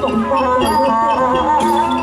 เป็นความริงเลย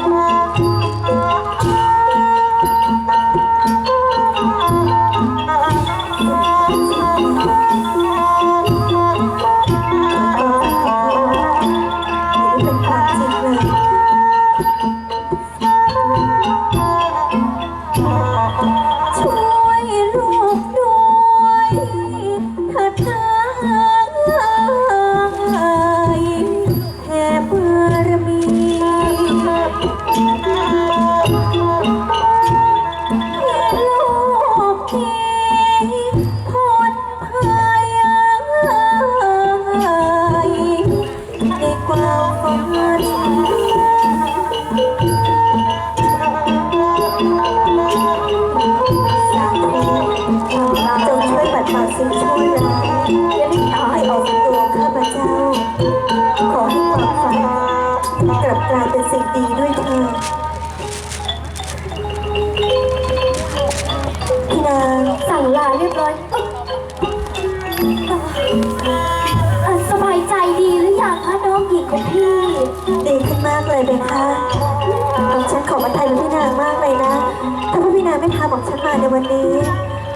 ดีด้วยเธอพี่นางสั่งลาเรียบร้อยเอ่อสบายใจดีหรือยังคะน้องหญิงของพี่ ดีขึ้นมากเลยเบคะผมฉันขอมาไทยพี่นางมากเลยนะ ถ้าพวกพี่นางไม่พาผมฉันมาในวันนี้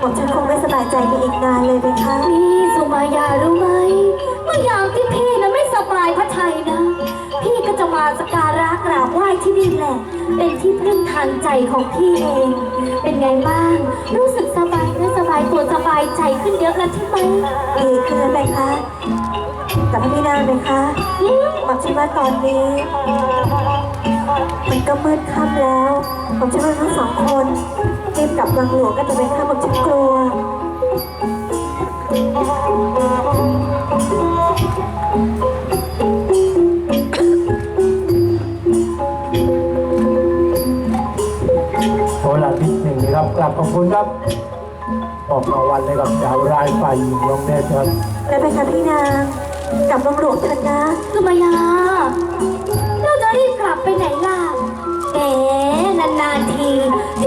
ผมฉันคงไม่สบายใจไปอีกนานเลยเบคะนี่สุมายารู้ไหมเมื่อยามที่พี่นะไม่สบายพระไทยนะ พี่ก็จะมาสกการะกราบไหว้ที่นี่แหละ เป็นที่พึ่งทางใจของพี่เอง เป็นไงบ้าง รู้สึกสบายเนื้อสบายตัวสบายใจขึ้นเยอะแล้วใช่ไหมดีขึ้นแล้วเบคะแต่พวกพี่นางเบคะบอกฉันว่าตอนนี้ มันก็มืดค่ำแล้ว ผมจะว่าทั้งสองคน รีบกลับวังหลวงกันเถอะเบคะผมฉันกลัวโอลาทิศหนึ่งนะครับกลับขอบคุณครับออกรางวัลให้กับดาวรายฝ่ายหญิงน้องแน่ครับแล้วเบคะพี่นางกลับวังหลวงเถอะนะสุมายาเราจะรีบกลับไปไหนล่ะแหมนานๆทีท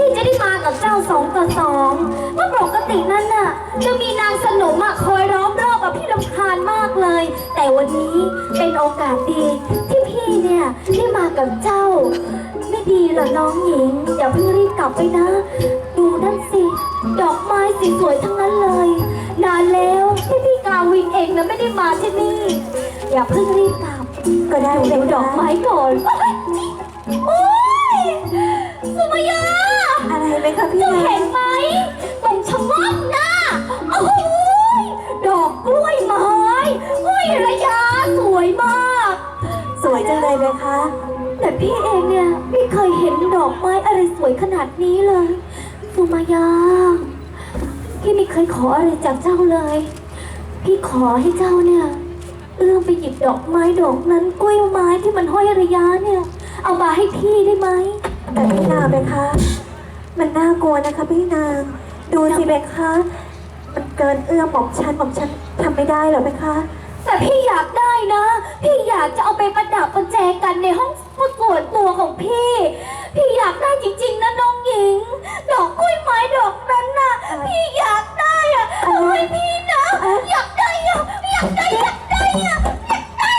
ี่จะได้มา กับเจ้าสองต่อสองเมื่อปกตินั่นน่ะ จะมีนางสนมอะคอยร้อมรอบกับพี่ลำคาญมากเลย แต่วันนี้เป็นโอกาสดีที่พี่เนี่ยได้มากับเจ้า ไม่ดีหรอน้องหญิงอย่าเพิ่งรีบกลับไปนะ ดูนั่นสิดอกไม้สีสวยทั้งนั้นเลย นานแล้วที่พี่กาวินเองนะไม่ได้มาที่นี่ อย่าเพิ่งรีบกลับก็ได้ดูเบดอกไม้ก่อน โอ๊ยสมายา อะไรเบคะพี่เจ้านาเห็งนไหมตรงชะม่อมนะโอ้ยดอกกล้วยไม้โอ้ยระยะสวยมาก สวยจังเลยเบคะ แต่พี่เองเนี่ยไม่เคยเห็นดอกไม้อะไรสวยขนาดนี้เลยสุมายา พี่ไม่เคยขออะไรจากเจ้าเลย พี่ขอให้เจ้าเนี่ยเอื้อมไปหยิบดอกไม้ดอกนั้นกล้วยไม้ที่มันห้อยระยะเนี่ย เอามาให้พี่ได้ไหมแต่พี่นางเบคะ มันน่ากลัวนะคะพี่นาง ดูสิเบคะ มันเกินเอื้อมหม่อมฉันหม่อมฉันทำไม่ได้เหรอเบคะ แต่พี่อยากได้นะ พี่อยากจะเอาไปประดับประแจกันในห้องส่วนตัวของพี่ พี่อยากได้จริง ๆนะน้องหญิง ดอกกล้วยไม้ดอกนั้นน่ะ พี่อยากได้อะโอ้ยพี่นะ อยากได้อะอยากได้อยากได้อะอยากได้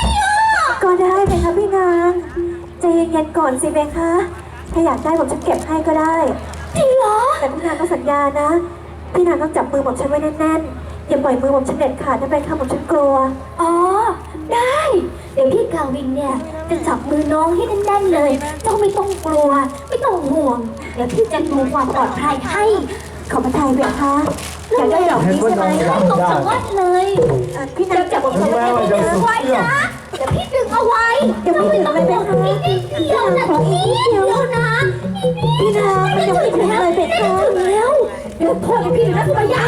อะก็ได้เบคะพี่นางใจเย็นๆก่อนสิเบคะ ถ้าอยากได้ผมจะเก็บให้ก็ได้จริงเหรอ แต่พี่นางก็สัญญานะ พี่นางต้องจับมือผมฉันไว้แน่นๆ อย่าปล่อยมือผมฉันเด็ดขาดนะเบคะผมฉันกลัว อ๋อ ได้ เดี๋ยวพี่กาวินเนี่ยจะจับมือน้องให้แน่นๆเลยเจ้าไม่ต้องกลัว ไม่ต้องห่วง เดี๋ยวพี่จะดูความปลอดภัยให้ ขอพระทัยเบคะอยากได้ดอกนี้ใช่ไหมให้ตรงจังหวัดเลยเอ่อพี่นางจับผมฉันไว้ไม่แน่ดึนงไว้นะเดี๋ยวพี่ดึงเอาไว้ๆยังไม่ถึงเลยเบคะนิดเดียวนะนิ เดี๋ยวโทษให้พี่นะสุภยา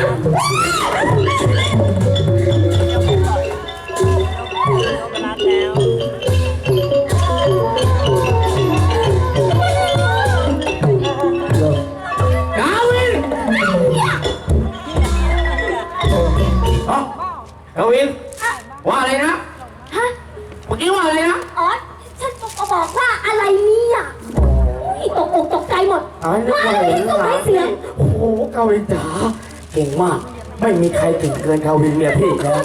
กาวินฮะกาวิน ว่าอะไรนะ ฮะ เมื่อกี้ว่าอะไรนะอ๋อฉันจะบอกว่าอะไรเนี่ยตกอกตกใจหมดอ้าวนึกว่าว่าอะไรเห็นต้องหลาให้นเสียงโอ้โหกาวินจ๋าเก่งมาก ไม่มีใครเก่งเกินกาวินเนี่ยพี่แล้ว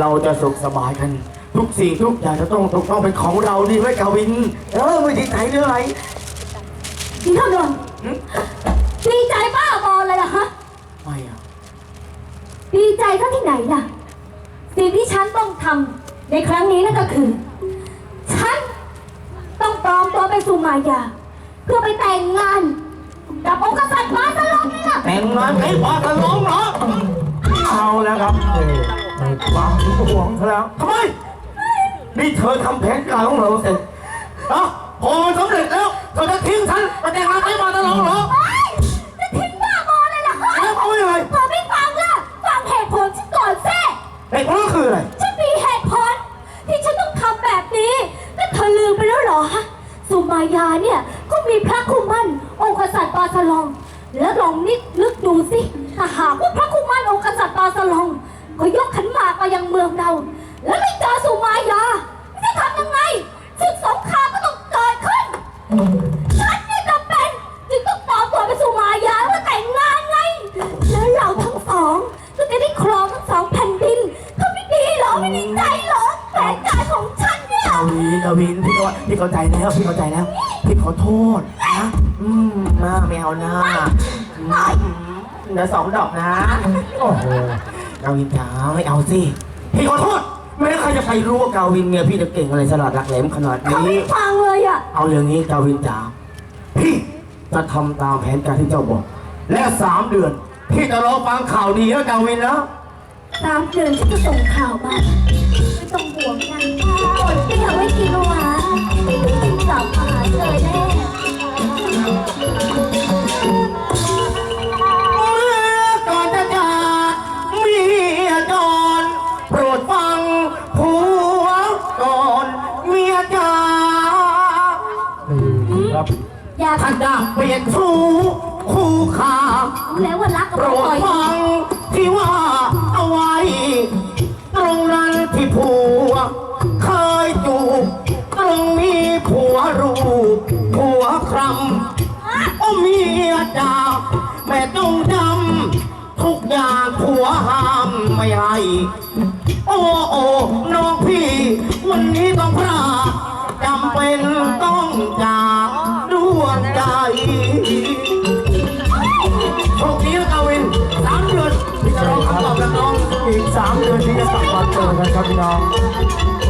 เราจะสุขสบายกัน ทุกสิ่งทุกอย่างจะต้องถูกต้องเป็นของเราดีไหมกาวิน เออไม่ดีใจเรื่องอะไรนี่เท่าเดิมดีใจบ้าบอเลยล่ะฮะไม่อะดีใจเท่าที่ไหนล่ะ สิ่งที่ฉันต้องทำในครั้งนี้นั่นก็คือ ฉันต้องปลอมตัวเป็นสุมายา เพื่อไปแต่งงานกับองค์กษัตริย์มาสล องนี่ล่ะแต่งงานให้พอตะลงเหรอเอาแล้วครับเออในความหวงเขาแล้วทำไม นี่เธอทำแผนการของเราเสร็จเอ้าพอมันสำเร็จแล้ว เธอจะทิ้งฉันไปแต่งงานให้พอตะลงเหรอ ถ้าหากว่าพระคุมันองค์กษัตริย์ปาสลองก็ยกขันหมากมายังเมืองเรา แล้วไม่เจอสุมายาจะทำยังไงศึกสงครามก็ต้องเกิฉันนี่จำเป็นจึงต้องปลอมตัวเป็นสุมายาเพื่อแต่งงานไง แล้วเราทั้งสองก็จะได้ครองทั้งสองแผ่นดินเขาไม่ดีเหรอไม่ดีใจเหรอแผนการของฉันเนี่ยกวินกวินพี่ก็พี่เข้าใจแล้วพี่เข้าใจแล้วพี่ขอโทษ ลือสองดอกนะ โอ้โหกวินจ๋าไม่เอาสิ พี่ขอโทษ ไม่ได้ใครจะไปรู้ว่ากาวินเนี่ยพี่จะเก่งอะไรสลัดรักแหลมขนาดเขานี้ไม่ฟังเลยอะ เอาอย่างนี้กาวินจ๋าพี่จะทำตามแผนการที่เจ้าบอก และสามเดือน พี่จะรอฟังข่าวดีแล้วกาวินนะตามเดือนฉันจะส่งข่าวมาไม่ต้องห่วงนะอดเปรี้ยวไว้กินหวานไม่ต้องกินกลับมาหาเธอแน่ อยากถ้าจะเปลี่ยนชู้คู่ขารู้แล้วว่ารักกับโปรปล่ดอยฟังที่ว่าเอาไว้ ตรงนั้นที่ผัว เคยจูบตรงนี้ผัวรูปผัวครำโอ้เมียจ๋าแม่ต้องจำทุกอย่างผัวห้ามไม่ให้โอ้โอ้น้องพี่ วันนี้ต้องพระจำเป็นต้องจาก เดือ